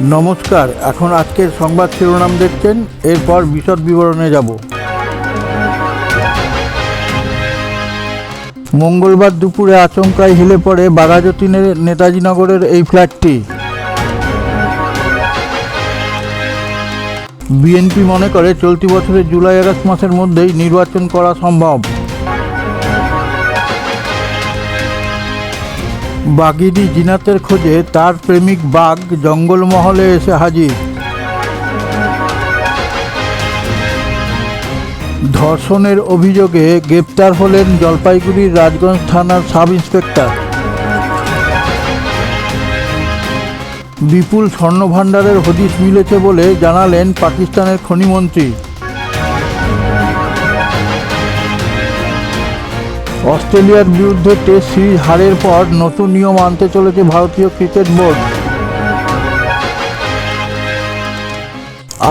নমস্কার, এখন আজকের সংবাদ শিরোনাম দেখছেন, এরপর বিশদ বিবরণে যাব। মঙ্গলবার দুপুরে আচমকায় হেলে পড়ে বাঘাযতীনের নেতাজি নগরের এই ফ্ল্যাটটি। বিএনপি মনে করে, চলতি বছরের জুলাই আগস্ট মাসের মধ্যেই নির্বাচন করা সম্ভব। বাগিরি জিনাতের খোঁজে তার প্রেমিক বাঘ জঙ্গলমহলে এসে হাজির। ধর্ষণের অভিযোগে গ্রেপ্তার হলেন জলপাইগুড়ির রাজগঞ্জ থানার সাব ইন্সপেক্টর। বিপুল স্বর্ণভাণ্ডারের হদিশ মিলেছে বলে জানালেন পাকিস্তানের খনিমন্ত্রী অস্ট্রেলিয়ার বিরুদ্ধে টেস্ট সিরিজ হারের পর নতুন নিয়ম আনতে চলেছে ভারতীয় ক্রিকেট বোর্ড।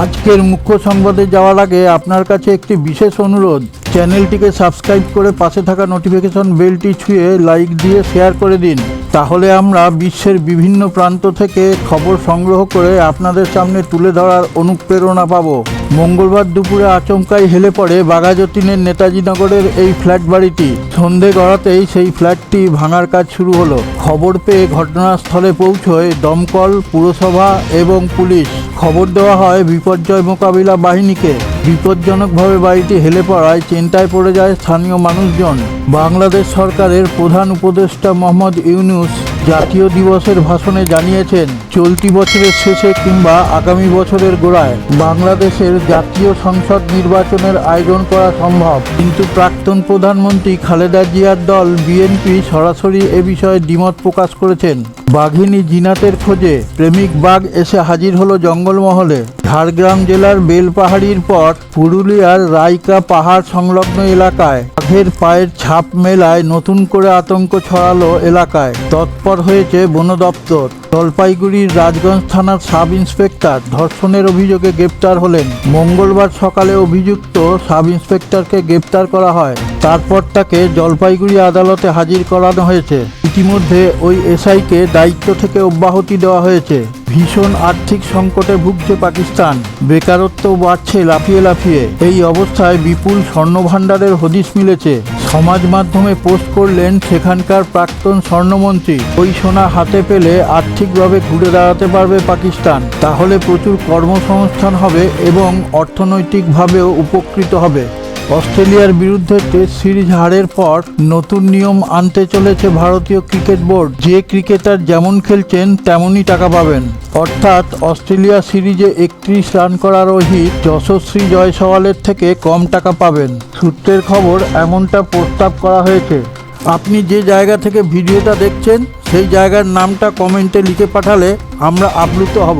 আজকের মুখ্য সংবাদে যাওয়ার আগে আপনার কাছে একটি বিশেষ অনুরোধ। চ্যানেলটিকে সাবস্ক্রাইব করে পাশে থাকা নোটিফিকেশন বেলটি ছুঁয়ে লাইক দিয়ে শেয়ার করে দিন। তাহলে আমরা বিশ্বের বিভিন্ন প্রান্ত থেকে খবর সংগ্রহ করে আপনাদের সামনে তুলে ধরার অনুপ্রেরণা পাব। মঙ্গলবার দুপুরে আচমকাই হেলে পড়ে বাঘাযতীনের নেতাজি নগরের এই ফ্ল্যাট বাড়িটি। সন্ধে গড়াতেই সেই ফ্ল্যাটটি ভাঙার কাজ শুরু হলো। খবর পেয়ে ঘটনাস্থলে পৌঁছয় দমকল, পুরসভা এবং পুলিশ। খবর দেওয়া হয় বিপর্যয় মোকাবিলা বাহিনীকে। বিপজ্জনকভাবে বাড়িটি হেলে পড়ায় চিন্তায় পড়ে যায় স্থানীয় মানুষজন। বাংলাদেশ সরকারের প্রধান উপদেষ্টা মোহাম্মদ ইউনুস জাতীয় দিবসের ভাষণে জানিয়েছেন, চলতি বছরের শেষে কিংবা আগামী বছরের গোড়ায় বাংলাদেশের জাতীয় সংসদ নির্বাচনের আয়োজন করা সম্ভব। কিন্তু প্রাক্তন প্রধানমন্ত্রী খালেদা জিয়ার দল বিএনপি সরাসরি এ বিষয়ে দ্বিমত প্রকাশ করেছেন। বাঘিনী জিনাতের খোঁজে প্রেমিক বাঘ এসে হাজির হলো জঙ্গলমহলে। ঝাড়গ্রাম জেলার বেলপাহাড়ির পর পুরুলিয়ার রাইকা পাহাড় সংলগ্ন এলাকায় বাঘের পায়ের ছাপ মেলায় নতুন করে আতঙ্ক ছড়ালো এলাকায়। তৎপর হয়েছে বন দপ্তর। জলপাইগুড়ির রাজগঞ্জ থানার সাব ইন্সপেক্টর ধর্ষণের অভিযোগে গ্রেপ্তার হলেন। মঙ্গলবার সকালে অভিযুক্ত সাব ইন্সপেক্টরকে গ্রেপ্তার করা হয়। তারপর তাকে জলপাইগুড়ি আদালতে হাজির করানো হয়েছে। ইতিমধ্যে ওই এসআইকে দায়িত্ব থেকে অব্যাহতি দেওয়া হয়েছে। ভীষণ আর্থিক সংকটে ভুগছে পাকিস্তান। বেকারত্ব বাড়ছে লাফিয়ে লাফিয়ে। এই অবস্থায় বিপুল স্বর্ণভাণ্ডারের হদিশ মিলেছে। সমাজ মাধ্যমে পোস্ট করলেন সেখানকার প্রাক্তন স্বর্ণমন্ত্রী। ওই সোনা হাতে পেলে আর্থিকভাবে ঘুরে দাঁড়াতে পারবে পাকিস্তান। তাহলে প্রচুর কর্মসংস্থান হবে এবং অর্থনৈতিকভাবেও উপকৃত হবে। অস্ট্রেলিয়ার বিরুদ্ধে টেস্ট সিরিজ হারের পর নতুন নিয়ম আনতে চলেছে ভারতীয় ক্রিকেট বোর্ড। যে ক্রিকেটার যেমন খেলছেন, তেমনই টাকা পাবেন। অর্থাৎ অস্ট্রেলিয়া সিরিজে একত্রিশ রান করা রোহিত যশস্বী জয়সওয়ালের থেকে কম টাকা পাবেন। সূত্রের খবর, এমনটা প্রস্তাব করা হয়েছে। আপনি যে জায়গা থেকে ভিডিওটা দেখছেন, সেই জায়গার নামটা কমেন্টে লিখে পাঠালে আমরা আপ্লুত হব।